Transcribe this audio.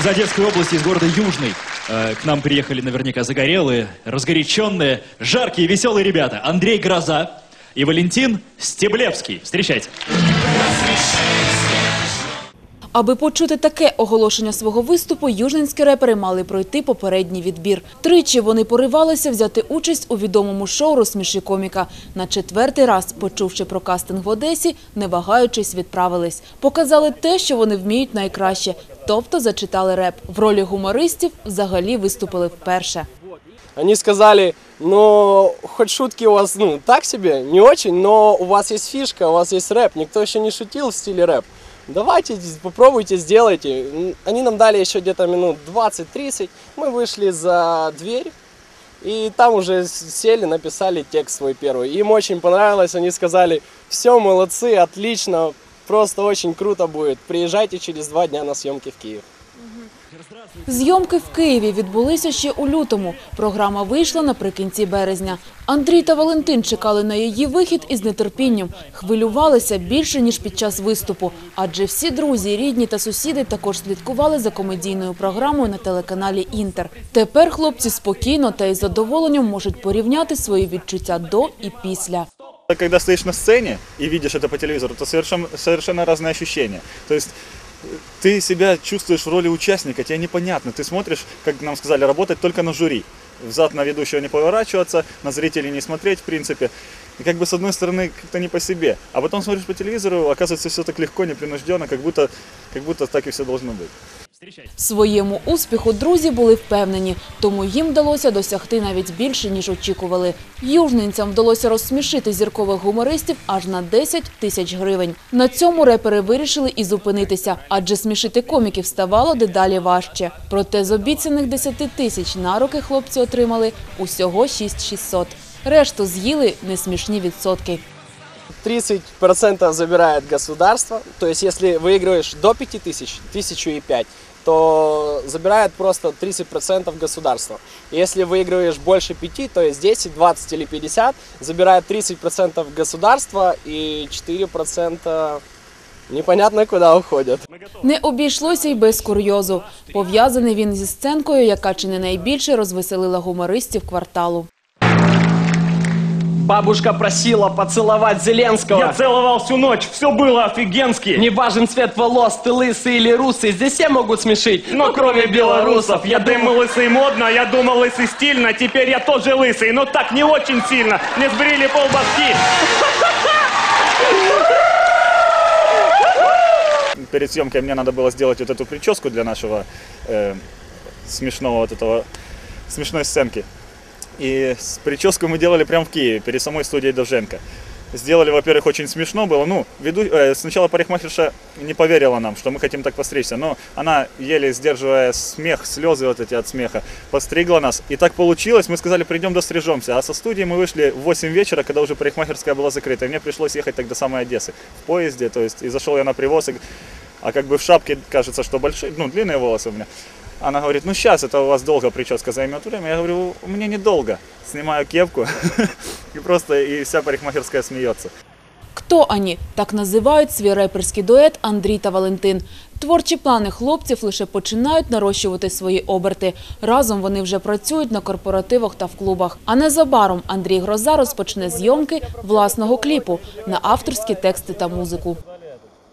Из Одесской области, из города Южный, э, к нам приехали наверняка загорелые, разгоряченные, жаркие, веселые ребята. Андрей Гроза и Валентин Стеблевский. Встречайте. Аби почути таке оголошення свого виступу, южненські репери мали пройти попередній відбір. Тричі вони поривалися взяти участь у відомому шоу «Розсміши коміка». На четвертий раз, почувши про кастинг в Одесі, не вагаючись, відправились. Показали те, що вони вміють найкраще, тобто зачитали реп. В ролі гумористів взагалі виступили вперше. Они сказали, ну, хоть шутки у вас, ну, так себе, не очень, но у вас есть фишка, у вас есть рэп. Никто еще не шутил в стиле рэп. Давайте, попробуйте, сделайте. Они нам дали еще где-то минут 20-30. Мы вышли за дверь. И там уже сели, написали текст свой первый. Им очень понравилось, они сказали, все, молодцы, отлично, просто очень круто будет. Приезжайте через два дня на съемки в Киев. Зйомки в Києві відбулися ще у лютому. Програма вийшла наприкінці березня. Андрій та Валентин чекали на її вихід із нетерпінням. Хвилювалися більше, ніж під час виступу. Адже всі друзі, рідні та сусіди також слідкували за комедійною програмою на телеканалі «Інтер». Тепер хлопці спокійно та із задоволенням можуть порівняти свої відчуття до і після. Когда стоишь на сцене и видишь это по телевизору, то совершенно, совершенно разные ощущения. То есть э, ты себя чувствуешь в роли участника, тебе непонятно. Ты смотришь, как нам сказали, работать только на жюри. Взад на ведущего не поворачиваться, на зрителей не смотреть, в принципе. И как бы с одной стороны как-то не по себе. А потом смотришь по телевизору, оказывается все так легко, непринужденно, как будто, как будто так и все должно быть. Своєму успіху друзі були впевнені, тому їм вдалося досягти навіть більше, ніж очікували. Южненцям вдалося розсмішити зіркових гумористів аж на 10 тисяч гривень. На цьому репери вирішили і зупинитися, адже смішити коміків ставало дедалі важче. Проте з обіцяних 10 тисяч на руки хлопці отримали усього 6600. Решту з'їли несмішні відсотки. 30% забирает государство. То есть, если выигрываешь до 5000, 1005, то забирает просто 30% государства. Если выигрываешь больше 5, то есть 10, 20 или 50, забирает 30% государства и 4% непонятно куда уходят. Не обійшлося й без курйозу. Пов'язаний він зі сценкою, яка чи не найбільше розвеселила гумористів кварталу. Бабушка просила поцеловать Зеленского. Я целовал всю ночь, все было офигенски. Не важен цвет волос, ты лысый или русый, здесь все могут смешить. Но кроме белорусов, я думал лысый модно, я думал лысый стильно, теперь я тоже лысый, но так не очень сильно. Мне сбрили полбашки. перед съемкой мне надо было сделать вот эту прическу для нашего э, смешного вот этого смешной сценки. И прическу мы делали прямо в Киеве, перед самой студией Довженко. Сделали, во-первых, очень смешно было. Ну, веду, э, сначала парикмахерша не поверила нам, что мы хотим так постричься, но она, еле сдерживая смех, слезы вот эти от смеха, постригла нас. И так получилось, мы сказали, придем дострижемся. А со студии мы вышли в 8 вечера, когда уже парикмахерская была закрыта. И мне пришлось ехать до самой Одессы в поезде, то есть, и зашел я на привоз, и- а как бы в шапке кажется, что большие, ну, длинные волосы у меня. Она говорит, ну сейчас это у вас долго прическа займет время. Я говорю, у меня недолго. Снимаю кепку и просто и вся парикмахерская смеется. Хто ані? Так називають свій реперський дует Андрій та Валентин. Творчі плани хлопців лише починають нарощувати свої оберти. Разом вони вже працюють на корпоративах та в клубах. А незабаром Андрій Гроза розпочне зйомки власного кліпу на авторські тексти та музику.